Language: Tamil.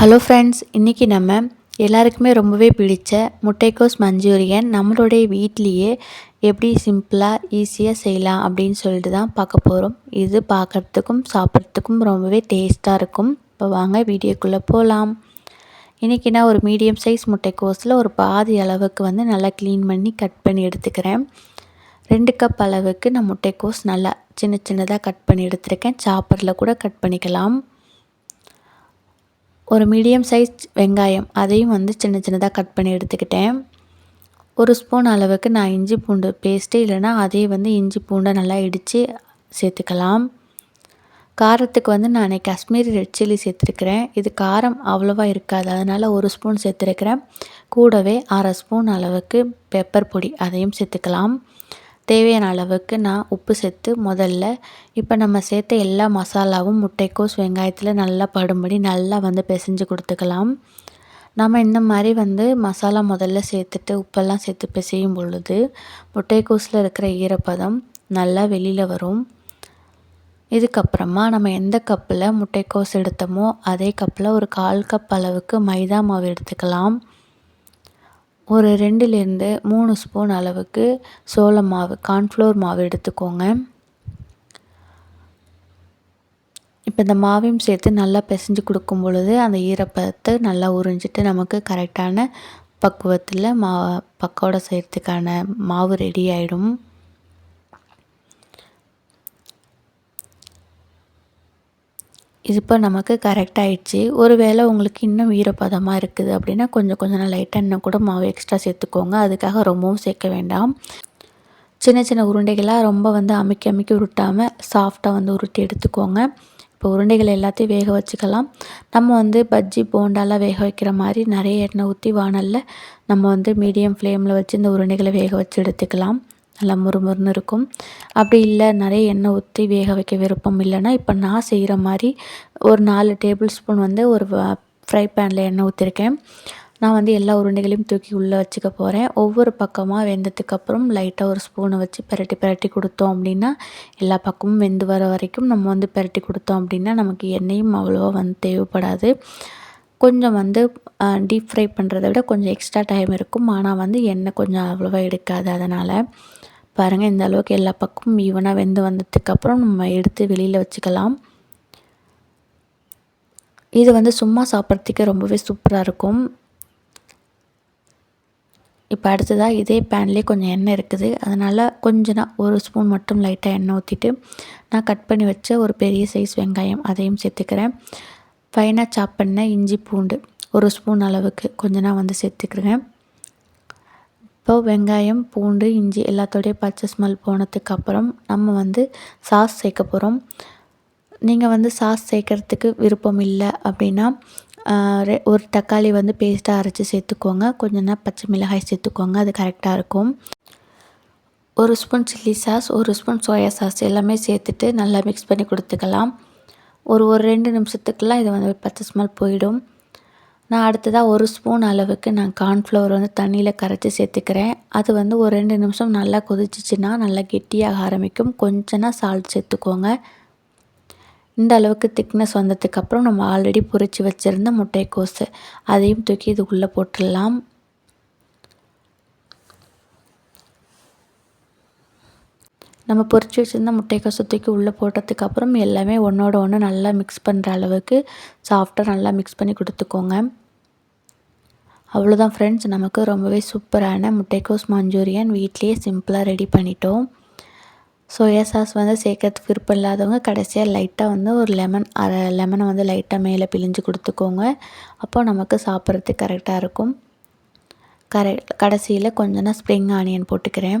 ஹலோ ஃப்ரெண்ட்ஸ் இன்றைக்கி நம்ம எல்லாருக்குமே ரொம்பவே பிடிச்ச முட்டைக்கோஸ் மஞ்சூரியன் நம்மளுடைய வீட்லேயே எப்படி சிம்பிளாக ஈஸியாக செய்யலாம் அப்படின்னு சொல்லிட்டு தான் பார்க்க போகிறோம் இது பார்க்குறதுக்கும் சாப்பிட்றதுக்கும் ரொம்பவே டேஸ்ட்டாக இருக்கும். இப்போ வாங்க வீடியோக்குள்ளே போகலாம் இன்றைக்கி நான் ஒரு மீடியம் சைஸ் முட்டைக்கோஸில் ஒரு பாதி அளவுக்கு வந்து நல்லா க்ளீன் பண்ணி கட் பண்ணி எடுத்துக்கிறேன். ரெண்டு கப் அளவுக்கு நான் முட்டைக்கோஸ் நல்லா சின்ன சின்னதாக கட் பண்ணி எடுத்துருக்கேன். சாப்பரில் கூட கட் பண்ணிக்கலாம். ஒரு மீடியம் சைஸ் வெங்காயம் அதையும் வந்து சின்ன சின்னதாக கட் பண்ணி எடுத்துக்கிட்டேன். ஒரு ஸ்பூன் அளவுக்கு நான் இஞ்சி பூண்டு பேஸ்ட்டு இல்லைனா அதே வந்து இஞ்சி பூண்டை நல்லா இடித்து சேர்த்துக்கலாம். காரத்துக்கு வந்து நான் காஷ்மீரி ரெட் சில்லி சேர்த்துருக்கிறேன். இது காரம் அவ்வளோவா இருக்காது. அதனால் ஒரு ஸ்பூன் சேர்த்துருக்கிறேன். கூடவே அரை ஸ்பூன் அளவுக்கு பெப்பர் பொடி அதையும் சேர்த்துக்கலாம். தேவையான அளவுக்கு நான் உப்பு சேர்த்து முதல்ல இப்போ நம்ம சேர்த்த எல்லா மசாலாவும் முட்டைக்கோஸ் வெங்காயத்தில் நல்லா படும்படி நல்லா வந்து பிசைஞ்சு கொடுத்துக்கலாம். நம்ம இந்த மாதிரி வந்து மசாலா முதல்ல சேர்த்துட்டு உப்பெல்லாம் சேர்த்து பிசையும் பொழுது முட்டைக்கோஸில் இருக்கிற ஈரப்பதம் நல்லா வெளியில் வரும். இதுக்கப்புறமா நம்ம எந்த கப்பில் முட்டைக்கோஸ் எடுத்தோமோ அதே கப்பில் ஒரு கால் கப் அளவுக்கு மைதா மாவு எடுத்துக்கலாம். ஒரு ரெண்டுலேருந்து மூணு ஸ்பூன் அளவுக்கு சோள மாவு கார்ன்ஃப்ளோர் மாவு எடுத்துக்கோங்க. இப்போ இந்த மாவையும் சேர்த்து நல்லா பிசைஞ்சு கொடுக்கும் பொழுது அந்த ஈரப்பதத்தை நல்லா உறிஞ்சிட்டு நமக்கு கரெக்டான பக்குவத்தில் மா பக்கோடை செய்கிறதுக்கான மாவு ரெடி ஆகிடும் இப்போ நமக்கு கரெக்டாகிடுச்சு ஒரு வேளை உங்களுக்கு இன்னும் ஈரப்பதமாக இருக்குது அப்படின்னா கொஞ்சம் கொஞ்சம் லைட்டாக இன்னும் கூட மாவு எக்ஸ்ட்ரா சேர்த்துக்கோங்க. அதுக்காக ரொம்பவும் சேர்க்க வேண்டாம். சின்ன சின்ன உருண்டைகளாக ரொம்ப வந்து அமைக்கி அமைக்கி உருட்டாமல் சாஃப்டாக வந்து உருட்டி எடுத்துக்கோங்க. இப்போ உருண்டைகள் எல்லாத்தையும் வேக வச்சுக்கலாம். நம்ம வந்து பஜ்ஜி போண்டாலாம் வேக வைக்கிற மாதிரி நிறைய எண்ணெய் ஊற்றி வானலில் நம்ம வந்து மீடியம் ஃப்ளேமில் வச்சு இந்த உருண்டைகளை வேக வச்சு எடுத்துக்கலாம். நல்லா முறுமுறுன்னு இருக்கும். அப்படி இல்லை நிறைய எண்ணெய் ஊற்றி வேக வைக்க விருப்பம் இல்லைன்னா இப்போ நான் செய்கிற மாதிரி ஒரு நாலு டேபிள் ஸ்பூன் வந்து ஒரு ஃப்ரை பேனில் எண்ணெய் ஊற்றிருக்கேன் நான் வந்து எல்லா உருண்டைகளையும் தூக்கி உள்ளே வச்சுக்க போகிறேன் ஒவ்வொரு பக்கமாக வெந்ததுக்கப்புறம் லைட்டாக ஒரு ஸ்பூனை வச்சு பரட்டி பரட்டி கொடுத்தோம் அப்படின்னா எல்லா பக்கமும் வெந்து வர வரைக்கும் நம்ம வந்து பரட்டி கொடுத்தோம் அப்படின்னா நமக்கு எண்ணெயும் அவ்வளோவா வந்து தேவைப்படாது. கொஞ்சம் வந்து டீப் ஃப்ரை பண்ணுறத விட கொஞ்சம் எக்ஸ்ட்ரா டைம் இருக்கும். ஆனால் வந்து எண்ணெய் கொஞ்சம் அவ்வளோவா எடுக்காது அதனால். பாருங்கள் இந்த அளவுக்கு எல்லா பக்கமும் ஈவனாக வெந்து வந்ததுக்கப்புறம் நம்ம எடுத்து வெளியில் வச்சுக்கலாம். இது வந்து சும்மா சாப்பிட்றதுக்கே ரொம்பவே சூப்பராக இருக்கும். இப்போ அடுத்ததாக இதே பேன்லேயே கொஞ்சம் எண்ணெய் இருக்குது. அதனால் கொஞ்ச நான் ஒரு ஸ்பூன் மட்டும் லைட்டாக எண்ணெய் ஊற்றிட்டு நான் கட் பண்ணி வச்ச ஒரு பெரிய சைஸ் வெங்காயம் அதையும் சேர்த்துக்கிறேன். ஃபைனாக சாப் பண்ண இஞ்சி பூண்டு ஒரு ஸ்பூன் அளவுக்கு கொஞ்சம் நான் வந்து சேர்த்துக்கிறேன். இப்போ வெங்காயம் பூண்டு இஞ்சி எல்லாத்தோடைய பச்சை ஸ்மெல் போனதுக்கப்புறம் நம்ம வந்து சாஸ் சேர்க்க போகிறோம் நீங்கள் வந்து சாஸ் சேர்க்குறதுக்கு விருப்பம் இல்லை அப்படின்னா ஒரு தக்காளி வந்து பேஸ்ட்டாக அரைச்சி சேர்த்துக்கோங்க. கொஞ்சம்னா பச்சை மிளகாய் சேர்த்துக்கோங்க அது கரெக்டாக இருக்கும். ஒரு ஸ்பூன் சில்லி சாஸ் ஒரு ஸ்பூன் சோயா சாஸ் எல்லாமே சேர்த்துட்டு நல்லா மிக்ஸ் பண்ணி கொடுத்துக்கலாம். ஒரு ஒரு ரெண்டு நிமிஷத்துக்குலாம் இது வந்து பச்சை ஸ்மெல் போயிடும். நான் அடுத்ததாக ஒரு ஸ்பூன் அளவுக்கு நான் கார்ன்ஃப்ளவர் வந்து தண்ணியில் கரைச்சி சேர்த்துக்கிறேன். அது வந்து ஒரு ரெண்டு நிமிஷம் நல்லா கொதிச்சிச்சின்னா நல்லா கெட்டியாக ஆரம்பிக்கும். கொஞ்சமாக சால்ட் சேர்த்துக்கோங்க. இந்த அளவுக்கு திக்னஸ் வந்ததுக்கப்புறம் நம்ம ஆல்ரெடி பொறிச்சு வச்சுருந்த முட்டைக்கோஸு அதையும் தூக்கி இதுக்குள்ளே போட்டுடலாம். நம்ம பொறிச்சு வச்சுருந்த முட்டைக்கோசை தூக்கி உள்ளே போட்டதுக்கப்புறம் எல்லாமே ஒன்றோட ஒன்று நல்லா மிக்ஸ் பண்ணுற அளவுக்கு சாஃப்டாக நல்லா மிக்ஸ் பண்ணி கொடுத்துக்கோங்க. அவ்வளோதான் ஃப்ரெண்ட்ஸ் நமக்கு ரொம்பவே சூப்பரான முட்டைக்கோஸ் மஞ்சூரியன் வீட்லேயே சிம்பிளாக ரெடி பண்ணிட்டோம். சோயா சாஸ் வந்து சேர்க்கறதுக்கு விருப்பம் இல்லாதவங்க கடைசியாக லைட்டாக வந்து ஒரு லெமன் அரை லெமனை வந்து லைட்டாக மேலே பிழிஞ்சு கொடுத்துக்கோங்க. அப்போ நமக்கு சாப்பிட்றதுக்கு கரெக்டாக இருக்கும். கரெக்ட் கடைசியில் கொஞ்சம் நான் ஸ்ப்ரிங் ஆனியன் போட்டுக்கிறேன்.